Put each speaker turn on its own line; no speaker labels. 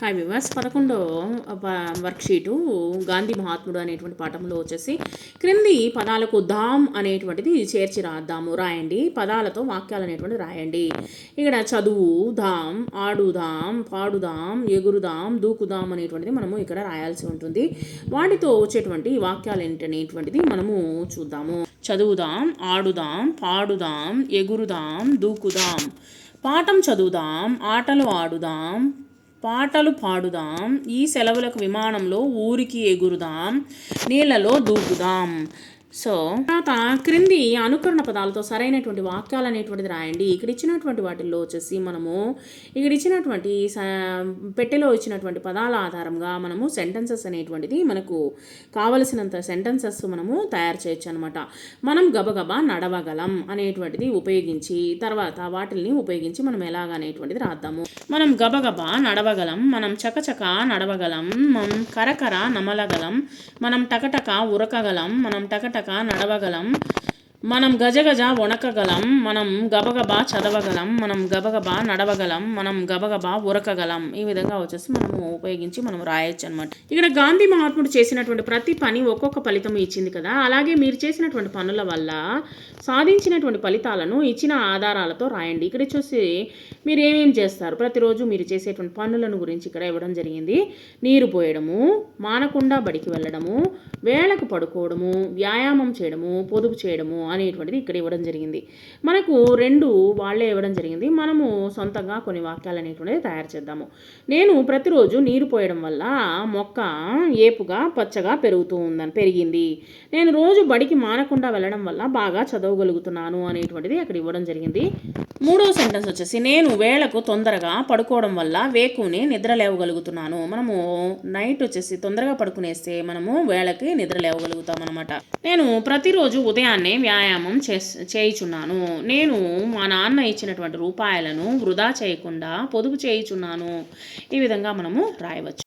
Hi viewers పదకొండో వర్క్షీటు గాంధీ మహాత్ముడు అనేటువంటి పాఠంలో వచ్చేసి క్రింది పదాలకు ధామ్ అనేటువంటిది చేర్చి రాద్దాము. రాయండి. పదాలతో వాక్యాలు అనేటువంటి రాయండి. ఇక్కడ చదువు ధామ్ ఆడుదాం పాడుదాం ఎగురుదాం దూకుదాం అనేటువంటిది మనము ఇక్కడ రాయాల్సి ఉంటుంది. వాటితో వచ్చేటువంటి వాక్యాలు ఏంటనేటువంటిది మనము చూద్దాము. చదువుదాం ఆడుదాం పాడుదాం ఎగురుదాం దూకుదాం పాఠం చదువుదాం ఆటలు ఆడుదాం పాటలు పాడుదాం. ఈ సెలవులకు విమానంలో ఊరికి ఎగురుదాం. నీళ్ళలో దూకుదాం. సో తర్వాత క్రింది అనుకరణ పదాలతో సరైనటువంటి వాక్యాలు అనేటువంటిది రాయండి. ఇక్కడ ఇచ్చినటువంటి వాటిల్లో వచ్చేసి మనము ఇక్కడ ఇచ్చినటువంటి స- పెట్టెలో ఇచ్చినటువంటి పదాల ఆధారంగా మనము సెంటెన్సెస్ అనేటువంటిది మనకు కావలసినంత సెంటెన్సెస్ మనము తయారు చేయొచ్చు అనమాట మనం గబగబా నడవగలం అనేటువంటిది ఉపయోగించి తర్వాత వాటిల్ని ఉపయోగించి మనం ఎలాగ అనేటువంటిది రాద్దాము. మనం గబగబా నడవగలం మనం చకచక నడవగలం మనం కరకర నమలగలం మనం టకటక ఉరకగలం మనం టకటక నడవగలం మనం గజగజ వణకగలం మనం గబగబా చదవగలం మనం గబగబా నడవగలం మనం గబగబా ఉరకగలం. ఈ విధంగా వచ్చేసి మనము ఉపయోగించి మనం రాయొచ్చు అనమాట ఇక్కడ గాంధీ మహాత్ముడు చేసినటువంటి ప్రతి పని ఒక్కొక్క ఫలితం ఇచ్చింది కదా. అలాగే మీరు చేసినటువంటి పనుల వల్ల సాధించినటువంటి ఫలితాలను ఇచ్చిన ఆధారాలతో రాయండి. ఇక్కడ చూసి మీరు ఏమేమి చేస్తారు? ప్రతిరోజు మీరు చేసేటువంటి పనులను గురించి ఇక్కడ ఇవ్వడం జరిగింది. నీరు పోయడము మానకుండా బడికి వెళ్ళడము వేళకు పడుకోవడము వ్యాయామం చేయడము పొదుపు చేయడము అనేటువంటిది ఇక్కడ ఇవ్వడం జరిగింది. మనకు రెండు వాళ్ళే ఇవ్వడం జరిగింది. మనము సొంతంగా కొన్ని వాక్యాలు అనేటువంటిది తయారు చేద్దాము. నేను ప్రతిరోజు నీరు పోయడం వల్ల మొక్క ఏపుగా పచ్చగా పెరుగుతూ ఉందని పెరిగింది. నేను రోజు బడికి మానకుండా వెళ్ళడం వల్ల బాగా చదవగలుగుతున్నాను అనేటువంటిది అక్కడ ఇవ్వడం జరిగింది. మూడో సెంటెన్స్ వచ్చేసి నేను వేళకు తొందరగా పడుకోవడం వల్ల వేకుని నిద్ర లేవగలుగుతున్నాను. మనము నైట్ వచ్చేసి తొందరగా పడుకునేస్తే మనము వేళకి నిద్ర లేవగలుగుతాం అనమాట నేను ప్రతిరోజు ఉదయాన్నే వ్యాయామం చేస్ చేయుచున్నాను. నేను మా నాన్న ఇచ్చినటువంటి రూపాయలను వృధా చేయకుండా పొదుపు చేయుచున్నాను. ఈ విధంగా మనము రాయవచ్చు.